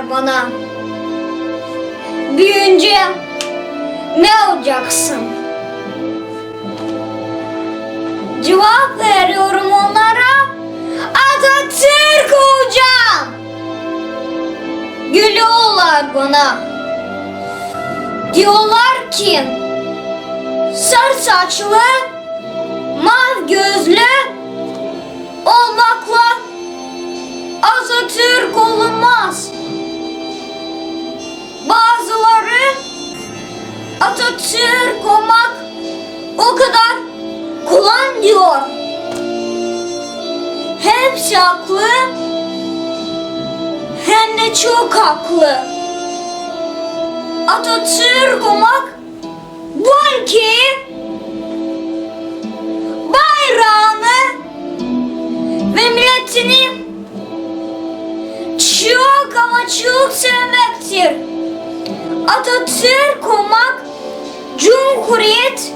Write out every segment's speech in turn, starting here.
diyorlar bana. Büyünce ne olacaksın? Cevap veriyorum onlara. Atatürk olacağım. Gülüyorlar bana. Diyorlar ki sarı saçlı o kadar kolay diyor. Hepsi haklı. Hem de çok haklı. Atatürk olmak bu ülkeyi bayrağını ve milletini çok ama çok sevmektir. Atatürk olmak Cumhuriyet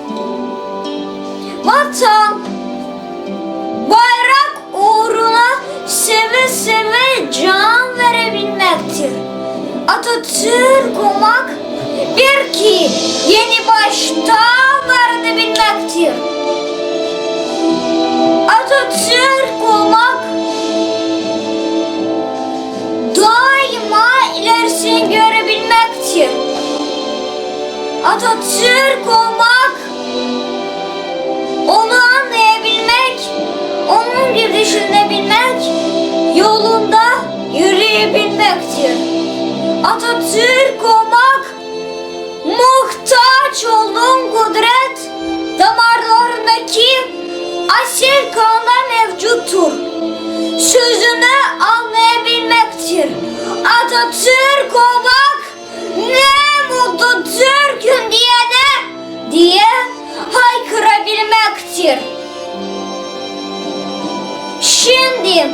vatan bayrak uğruna seve seve can verebilmektir. Atatürk olmak bir ki yeni baştan öğrenebilmektir. Atatürk olmak daima ilerisini görebilmektir. Atatürk olmak Atatürk olmak muhtaç olduğun kudret damarlarındaki asil kanında mevcuttur. Sözünü anlayabilmektir. Atatürk olmak ne mutlu Türk'üm diyene diye haykırabilmektir. Şimdi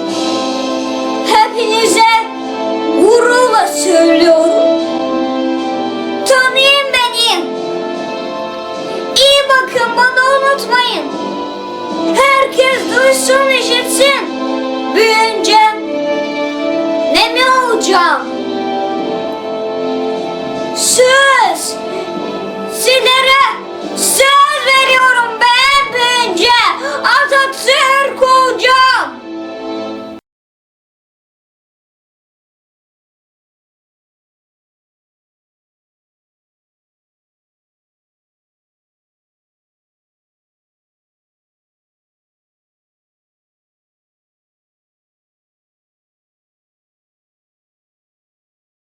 söylüyorum. Tanıyın beni. İyi bakın bana unutmayın. Herkes duysun işitsin. Büyünce ne mi olacağım? Söz. Silere